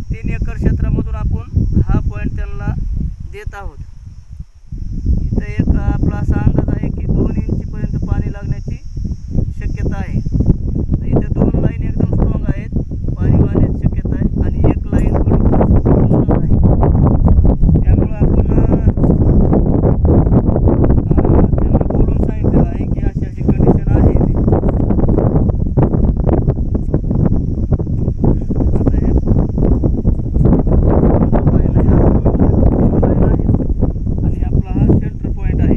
तीन एकर क्षेत्रामधून आपण हा पॉईंट त्यांना देत आहोत. इथं एक आपला असा अंदाज आहे की दोन इंचीपर्यंत पाणी लागण्याची शक्यता आहे तर इथे दोन लाईन एकदम स्ट्रॉंग आहेत पाणी वाहण्याची शक्यता आहे आणि एक लाईन थोडी कमजोर आहे त्यामुळं आपण अं, त्यांना बोलून सांगितलेलं आहे की अशी अशी कंडिशन आहे इथे. आता हे line आहे, आपण line आहे. आणि आपला हा सेंटर पॉईंट आहे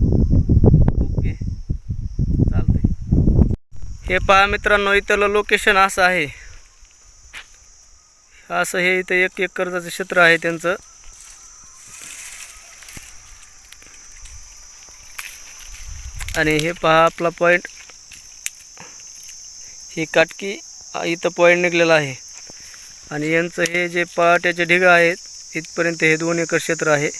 ओके चालतंय हे पहा मित्रांनो इथलं लोकेशन असं आहे. असं हे इथं एक एक कर्जाचं क्षेत्र आहे त्यांचं. आणि हे पहा आपला पॉईंट ही काटकी इथं पॉईंट निघलेला आहे. आणि यांचं हे जे पहाट्याचे ढिगं आहेत इथपर्यंत हे दोन एकर क्षेत्र आहे.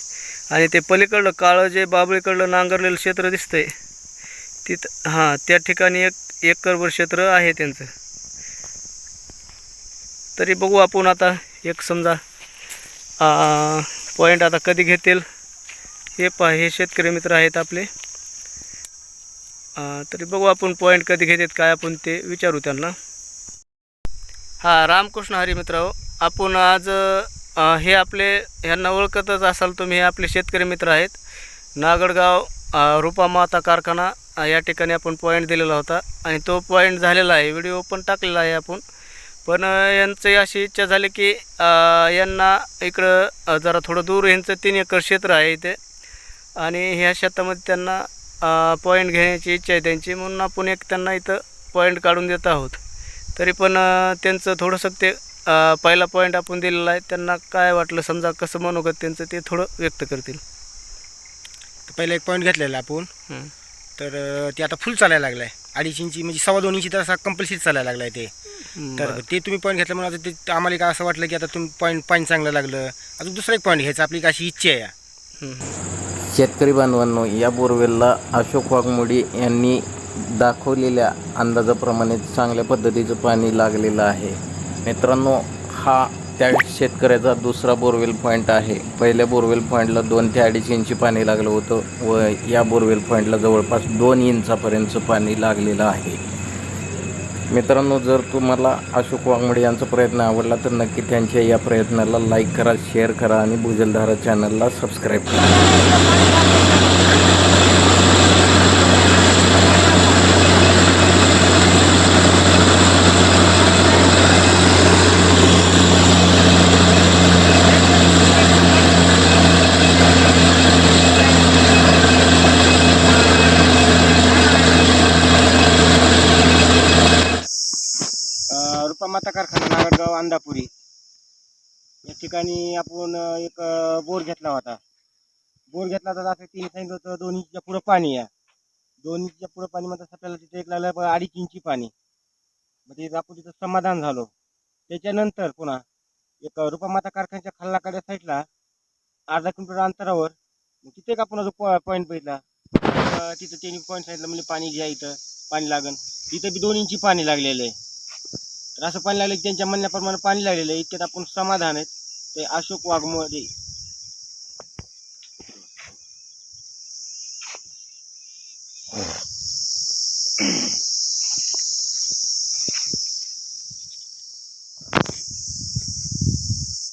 आणि ते पलीकडलं काळं जे बाबळीकडलं नांगरलेलं क्षेत्र दिसतंय. तिथं हां त्या ठिकाणी एक एकरभर क्षेत्र आहे त्यांचं. तरी बघू आपण आता एक समजा पॉईंट आता कधी घेतील. हे पहा हे शेतकरी मित्र आहेत आपले. तरी बघू आपण पॉईंट कधी घेतात काय आपण ते विचारू त्यांना. हां रामकृष्ण हरी मित्र हो, आपण आज हे आपले ह्यांना ओळखतच असाल तुम्ही हे आपले शेतकरी मित्र आहेत. नागडगाव रूपामाता कारखाना या ठिकाणी आपण पॉईंट दिलेला होता आणि तो पॉईंट झालेला आहे. व्हिडिओ पण टाकलेला आहे आपण. पण यांची अशी इच्छा झाली की यांना इकडं जरा थोडं दूर यांचं तीन एकर क्षेत्र आहे इथे. आणि ह्या शेतामध्ये त्यांना पॉईंट घेण्याची इच्छा आहे त्यांची. म्हणून आपण एक त्यांना इथं पॉईंट काढून देत आहोत. तरी पण त्यांचं थोडंसं ते पहिला पॉईंट आपण दिलेला आहे. त्यांना काय वाटलं समजा कसं मनोगत त्यांचं ते थोडं व्यक्त करतील. पहिला एक पॉईंट घेतलेला आपण. तर ते आता फुल चालायला लागलाय. अडीच इंची म्हणजे सव्वा दोन इंची तर असा कंपल्सरी चालायला लागलाय ते. तर. ते तुम्ही पॉईंट घेतल्यामुळे आता ते आम्हाला एक असं वाटलं की आता तुम्ही पॉईंट पॉईंट चांगलं लागलं. अजून दुसरा एक पॉईंट घ्यायचा आपली अशी इच्छा आहे. शेतकरी बांधवांनो या बोरवेलला अशोक वाघमोडी यांनी दाखवलेल्या अंदाजाप्रमाणे चांगल्या पद्धतीचं पाणी लागलेलं आहे. मित्रांनो हा त्या शेतकऱ्याचा दुसरा बोरवेल पॉईंट आहे. पहिल्या बोरवेल पॉईंटला दोन ते अडीच इंची पाणी लागलं होतं व या बोरवेल पॉईंटला जवळपास दोन इंचापर्यंतचं पाणी लागलेलं आहे. मित्रांनो जर तुम्हाला अशोक वाघमोडे यांचा प्रयत्न आवडला तर नक्की त्यांच्या या प्रयत्नाला लाईक करा शेअर करा आणि भुजलधारा चॅनलला सबस्क्राईब करा. माता कारखाना नागडगाव अंदापुरी या ठिकाणी आपण एक बोर घेतला होता. बोर घेतला होता आता तिने सांगितलं होतं दोन इंचच्या पुढं पाणी आहे दोन इंचच्या पुढं पाणी म्हणतात आपल्याला तिथे एक लागलं अडीच इंची पाणी. म्हणजे मग ते आपण तिथं समाधान झालो. त्याच्यानंतर पुन्हा एक रुपा रुपामाता कारखान्याच्या खाल्लाकडे साईडला अर्धा किलोमीटर अंतरावर मग तिथे एक आपण जो पॉईंट बघितला. तिथं त्यांनी पॉईंट सांगितलं म्हणजे पाणी घ्या इथं पाणी लागन. तिथं बी दोन इंची पाणी लागलेलं आहे. तर असं पाणी लागलं की त्यांच्या म्हणण्याप्रमाणे पाणी लागलेलं आहे. इतक्यात आपण समाधान आहेत. ते अशोक वाघमोरे. Mm-hmm.